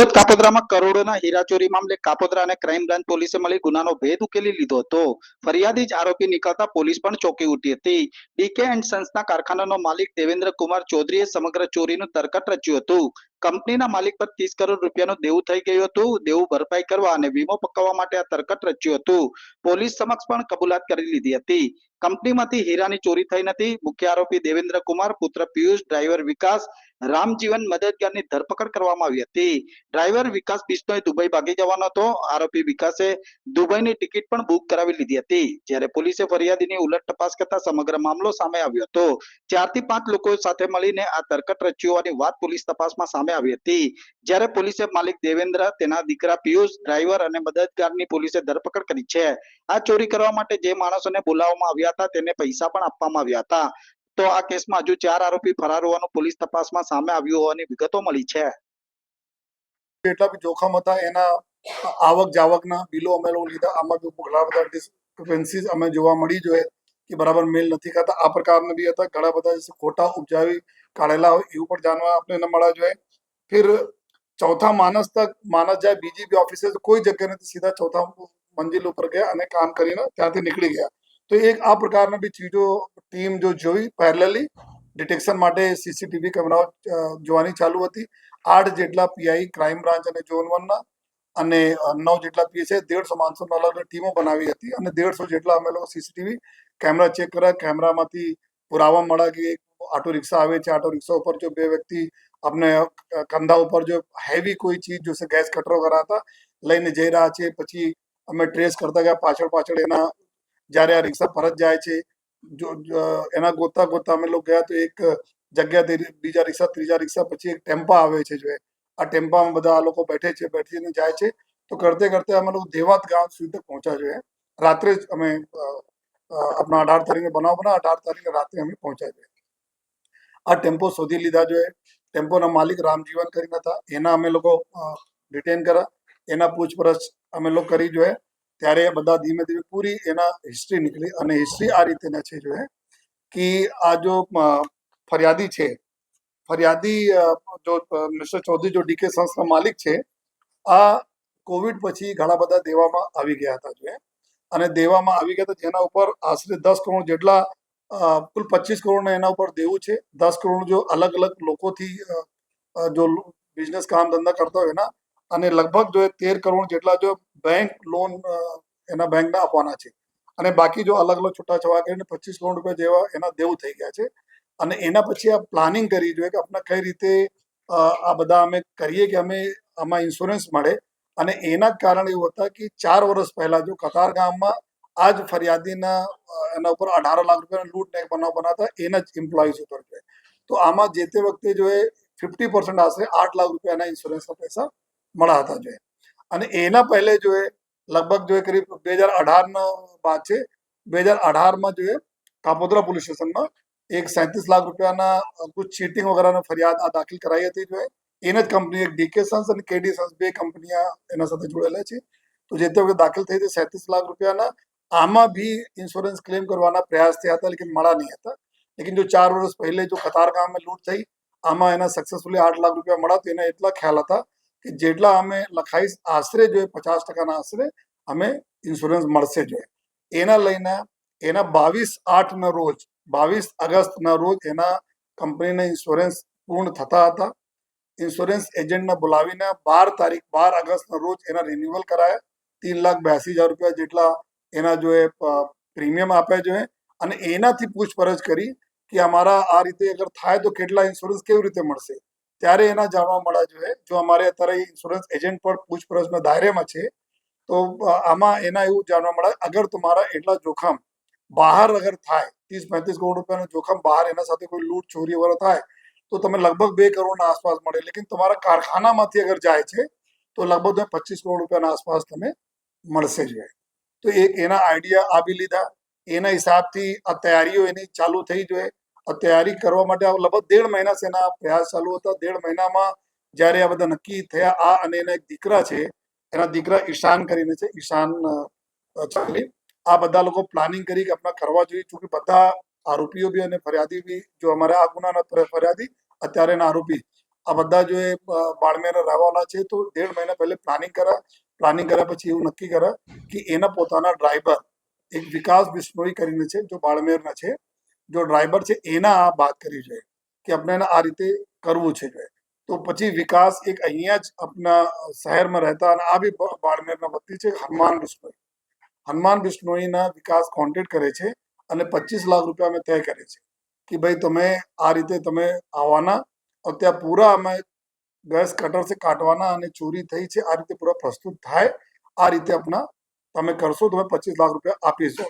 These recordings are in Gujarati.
સુરત કાપોદ્રામાં કરોડોના હીરાચોરી મામલે કાપોદ્રા અને ક્રાઇમ બ્રાન્ચ પોલીસે મળી ગુનાનો ભેદ ઉકેલી લીધો હતો. ફરિયાદી જ આરોપી નીકળતા પોલીસ પણ ચોંકી ઉઠી હતી. ડીકે એન્ડ સન્સના કારખાનાનો માલિક દેવેન્દ્ર કુમાર ચૌધરીએ સમગ્ર ચોરીનું તરકટ રચ્યું હતું. કંપનીના માલિક પર ત્રીસ કરોડ રૂપિયાનું દેવું થઈ ગયું હતું. દેવું ભરપાઈ કરવા અને વીમો પકવવા માટે આ તરકટ રચ્યું હતું. પોલીસ સમક્ષ પણ કબૂલાત કરી લીધી હતી. કંપનીમાંથી હીરાની ચોરી થઈ નથી. મુખ્ય આરોપી દેવેન્દ્ર કુમાર, પુત્ર પિયુષ, ડ્રાઈવર વિકાસ, રામજીવન મદદગારની ધરપકડ કરવામાં આવી હતી. ડ્રાઈવર વિકાસ બિશ્નોઈ દુબઈ ભાગી જવાનો હતો. આરોપી વિકાસે દુબઈની ટિકિટ પણ બુક કરાવી લીધી હતી. જ્યારે પોલીસે ફરિયાદીની ઉલટ તપાસ કરતા સમગ્ર મામલો સામે આવ્યો હતો. ચારથી પાંચ લોકો સાથે મળીને આ તરકટ રચ્યું હોવાની વાત પોલીસ તપાસમાં સામે આવી હતી. જ્યારે પોલીસે માલિક દેવેન્દ્ર, તેના દીકરા પિયુષ, ડ્રાઈવર અને મદદગારની પોલીસે ધરપકડ કરી છે. આ ચોરી કરવા માટે જે માણસોને બોલાવવામાં આવ્યા હતા, તેને પૈસા પણ આપવામાં આવ્યા હતા. તો આ કેસમાં હજુ ચાર આરોપી ફરાર હોવાનું પોલીસ તપાસમાં સામે આવ્યું હોવાની વિગતો મળી છે. જેટલા બી જોખમ હતા, એના આવક જાવકના બિલો અમે લોકો લીધા. આમાં બી ઘણા બધા ડિસ્ક્રિપન્સીસ અમે જોવા મળી જોઈએ કે બરાબર મેલ નથી કરતા આ પ્રકારના બી હતા. ઘણા બધા ખોટા ઉપજાવી કાઢેલા હોય, એવું પણ જાણવા આપણે ન મળવા જોઈએ. ફિર चौथा માણસ તક માણસ જાય બીજી બી ઓફિસે કોઈ જગ્યા નથી સીધા ચોથા મંજિલ ઉપર ગયા અને કામ કરીને ત્યાંથી નીકળી ગયા તો એક આ પ્રકારના બી ચીજો ટીમ જો જોઈ પેરેલલી ડિટેક્શન માટે સીસીટીવી કેમેરાઓ જોવાની ચાલુ હતી આઠ જેટલા પીઆઈ ક્રાઇમ બ્રાન્ચ અને ઝોન વનના અને નવ જેટલા પીએસઆઈ દેડસો માણસો અલગ ટીમો બનાવી હતી અને દેડસો જેટલા અમે લોકો સીસીટીવી કેમેરા ચેક કર્યા કેમેરામાંથી પુરાવા મળ્યા કે ઓટો રિક્ષા આવે છે ઓટો રિક્ષા ઉપર જો બે વ્યક્તિ આપણે અ, કંધા ઉપર જો હેવી કોઈ ચીજ જો છે ગેસ કટરો કરાતા લઈને જઈ રહ્યા છે પછી અમે ટ્રેસ કરતા ગયા પાછળ પાછળ એના જ્યારે આ રિક્ષા પરત જાય છે જો જો એના ગોતતા ગોતતા અમે લોકો ગયા તો એક જગ્યાથી બીજા રિક્ષા ત્રીજા રિક્ષા પછી એક ટેમ્પા આવે છે જો આ ટેમ્પામાં બધા આ લોકો બેઠે છે બેઠીને જાય છે તો કરતે કરતે અમે લોકો દેવાત ગામ સુધી તક પહોંચ્યા જોઈએ રાત્રે જ અમે અ, અ, આપણા અઢાર તારીખે બનાવ બના અઢાર તારીખે રાત્રે અમે પહોંચ્યા જોઈએ આ ટેમ્પો શોધી લીધા જોઈએ ટેમ્પોના માલિક રામજીવન કરીને હતા. એના અમે લોકો રિટેન કર્યા. એના પૂછપરછ અમે લોકો કરી જોઈએ. ત્યારે બધા ધીમે ધીમે પૂરી એના હિસ્ટ્રી નીકળી અને હિસ્ટ્રી આ રીતેના છે જોઈએ કે આ જો ફરિયાદી છે, ફરિયાદી જો મિસ્ટર ચૌધરી જો ડીકે સંસ્થા માલિક છે, આ કોવિડ પછી ઘણા બધા દેવામાં આવી ગયા હતા જોઈએ. અને દેવામાં આવી ગયા હતા જેના ઉપર આશરે દસ કરોડ જેટલા કુલ પચીસ કરોડના એના ઉપર દેવું છે. દસ કરોડ જો અલગ અલગ લોકોથી જો બિઝનેસ કામ ધંધા કરતા હોય એના, અને લગભગ જો તેર કરોડ જેટલા જો બેંક લોન એના બેંકના આપવાના છે. અને બાકી જો અલગ અલગ છૂટા છવા કરીને પચીસ કરોડ રૂપિયા જેવા એના દેવું થઈ ગયા છે. અને એના પછી આ પ્લાનિંગ કરી જોઈએ કે આપણે કઈ રીતે આ બધા અમે કરીએ કે અમે આમાં ઇન્સ્યોરન્સ મળે. અને એના કારણે એવું હતા કે ચાર વર્ષ પહેલા જો કતાર ગામમાં આ જ ફરિયાદીના એના ઉપર અઢાર લાખ રૂપિયાના લૂંટ ને બનાવ બનાવતા એના જ એમ્પ્લોઈઝ ઉપર છે. તો આમાં જે તે વખતે જો એ ફિફ્ટી પર્સન્ટ આશરે આઠ લાખ રૂપિયાના ઇન્સ્યોરન્સના પૈસા મળ્યા હતા જોઈએ અને એના પહેલે જો એ, લગભગ જો એ કરીબ બે હજાર અઢારનો વાત છે, બે હજાર અઢારમાં જો એ કાપોદ્રા પોલીસ સ્ટેશનમાં એક સેંત્રીસ લાખ રૂપિયાના કુછ ચીટિંગ વગેરેની ફરિયાદ આ દાખલ કરાઈ હતી જોઈએ એને જ કંપની એક ડીકે સન્સ અને કેડી સન્સ બે કંપનીઓ એના સાથે જોડેલા છે. તો જે તે વખતે દાખલ થઈ હતી સેંત્રીસ લાખ રૂપિયાના આમાં બી ઇન્સ્યોરન્સ ક્લેમ કરવાના પ્રયાસ થયા હતા, લેકિન મળ્યા નહીં હતા. લેકિન જો ચાર વર્ષ પહેલે જો કતાર ગામમાં લૂંટ થઈ, આમાં એના સક્સેસફુલી આઠ લાખ રૂપિયા મળ્યા, તો એના એટલા ખ્યાલ હતા કે જેટલા અમે લખાઈશ આશરે જોઈએ, પચાસ ટકાના આશરે અમે ઇન્સ્યોરન્સ મળશે જોઈએ. એના લઈને એના બાવીસ આઠના રોજ, બાવીસ અગસ્તના રોજ એના કંપનીના ઇન્સ્યોરન્સ પૂર્ણ થતા હતા. ઇન્સ્યોરન્સ એજન્ટને બોલાવીને બાર તારીખ, બાર ઓગસ્ટના રોજ એના રિન્યુઅલ કરાયા. તીન લાખ બ્યાસી હજાર રૂપિયા જેટલા એના જો એ પ્રીમિયમ આપે જોઈએ અને એનાથી પૂછપરછ કરી કે અમારા આ રીતે અગર થાય તો કેટલા ઇન્સ્યોરન્સ કેવી રીતે મળશે. ત્યારે એના જાણવા મળે જોઈએ જો અમારે અત્યારે ઇન્સ્યોરન્સ એજન્ટ પર પૂછપરછના દાયરામાં છે, તો આમાં એના એવું જાણવા મળે અગર તમારા એટલા જોખમ બહાર અગર થાય ત્રીસ પાંત્રીસ કરોડ રૂપિયાનું જોખમ બહાર એના સાથે કોઈ લૂંટ ચોરી વગેરે થાય, તો તમે લગભગ બે કરોડના આસપાસ મળે. લેકિન તમારા કારખાનામાંથી અગર જાય છે, તો લગભગ તમે પચીસ કરોડ રૂપિયાના આસપાસ તમે મળશે જ. તો એક એના આઈડિયા આપી લીધા. એના હિસાબથી આ તૈયારીઓ એની ચાલુ થઈ જોઈએ. આ તૈયારી કરવા માટે લગભગ દેઢ મહિના એના પ્રયાસ ચાલુ હતા. દેઢ મહિનામાં જ્યારે આ બધા નક્કી થયા, આ અને એના એક દીકરા છે, એના દીકરા ઈશાન કરીને છે, ઈશાન ચાલી આ બધા લોકો પ્લાનિંગ કરી કે આપણે કરવા જોઈએ çünકે બધા આરોપીઓ બી અને ફરિયાદી બી, જો અમારે આ ગુનાના ફરિયાદી અત્યારેના આરોપી. આ બધા જો એ બાળમેર રહેવાના છે, તો દેઢ મહિના પહેલે પ્લાનિંગ કર્યા પ્લાનિંગ કર્યા પછી એવું નક્કી કરે કે એના પોતાના ડ્રાઈવર એક વિકાસ બિશ્નોઈ કરીને છે, જો બાળમેરના છે, જો ડ્રાઈવર છે, એના આ વાત કરી છે કે આપણે આ રીતે કરવું છે જોઈએ તો પછી વિકાસ એક અહીંયા જ આપણા શહેરમાં રહેતા અને આ બી બાળમેરના વતી છે, હનુમાન બિશ્નોઈ હનુમાન બિશ્નોઈના વિકાસ કોન્ટેક્ટ કરે છે અને પચીસ લાખ રૂપિયા અમે તય કરે છે કે ભાઈ તમે આ રીતે તમે આવવાના. અત્યારે પૂરા અમે ગેસ કટર से કાટવાના અને ચોરી થઈ છે, આ રીતે પૂરા પ્રસ્તુત થાય, આ રીતે આપના તમે કરશો તમે પચીસ લાખ રૂપિયા આપીશો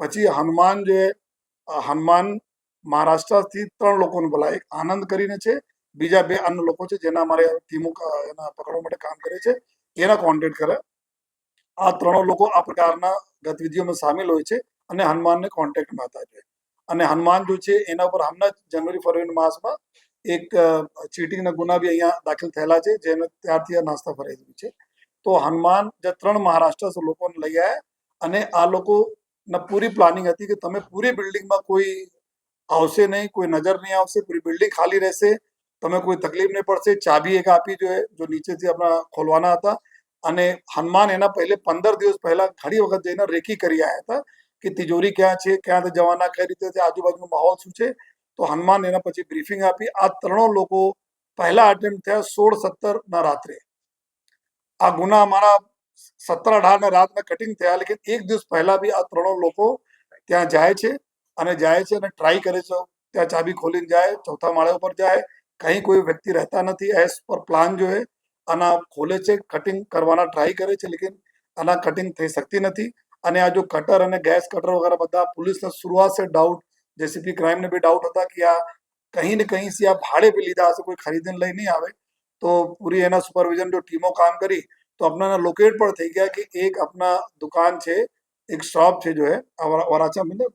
પછી હનુમાન જે, હનુમાન મહારાષ્ટ્રથી ત્રણ લોકોને બોલાય એક આનંદ કરીને છે, બીજા બે અન્ય લોકો છે, જેના અમારે ટીમો એના પકડવા માટે કામ કરે છે, એના કોન્ટેક્ટ કરે. આ ત્રણ લોકો આ પ્રકારના ગતિવિધિઓમાં સામેલ હોય છે અને હનુમાનને કોન્ટેક્ટમાં હતા. છે અને હનુમાન જો છે, એના ઉપર હમણાં જનવરી ફરવરી માસમાં એક ચીટિંગના ગુના બી અહીંયા દાખલ થયેલા છે જેને ત્યારથી આ નાસ્તા ફરાઈ છે તો હનુમાન જે ત્રણ મહારાષ્ટ્ર લોકોને લઈ આવ્યા અને આ લોકોના પૂરી પ્લાનિંગ હતી કે તમે પૂરી બિલ્ડિંગમાં કોઈ આવશે નહીં, કોઈ નજર નહીં આવશે, પૂરી બિલ્ડિંગ ખાલી રહેશે, તમે કોઈ તકલીફ નહીં પડશે, ચાબી એક આપી જોઈએ, જો નીચેથી આપણા ખોલવાના હતા. અને હનુમાન એના પહેલે પંદર દિવસ પહેલા ઘણી વખત જઈને રેકી કરી આવ્યા હતા કે તિજોરી ક્યાં છે, ક્યાં જવાના, કઈ રીતે આજુબાજુનો માહોલ શું છે તો હનુમાન એના પછી બ્રીફિંગ આપી. આ ત્રણો લોકો પહેલા અટેમ્પ્ટ થયા સોળ સત્તર ના રાત્રે. આ ગુના અમારા સત્તર અઢાર ના રાતના કટિંગ થયા. લેકિન એક દિવસ પહેલા બી આ ત્રણો લોકો ત્યાં જાય છે અને જાય છે અને ટ્રાય કરે છે. ત્યાં ચાબી ખોલીને જાય, ચોથા માળા ઉપર જાય. કઈ કોઈ વ્યક્તિ રહેતા નથી. એસ પર પ્લાન જોઈએ અને ખોલે છે કટિંગ કરવાના ટ્રાય કરે છે. લેકિન આના કટિંગ થઈ શકતી નથી. અને આ જો કટર અને ગેસ કટર વગેરે બધા પોલીસને શરૂઆત છે ડાઉટ જેસીપી ક્રાઇમને બી ડાઉટ હતા કે આ કहीं ને કहीं થી આ ભાડે પે લીધા હશે, કોઈ ખરીદન લઈ નહીં આવે, તો પૂરી એના સુપરવિઝન જો ટીમો કામ કરી, તો આપણાના લોકેટ પર થઈ ગયા કે એક આપણા દુકાન છે, એક શોપ છે જો હે વરાછા મિલે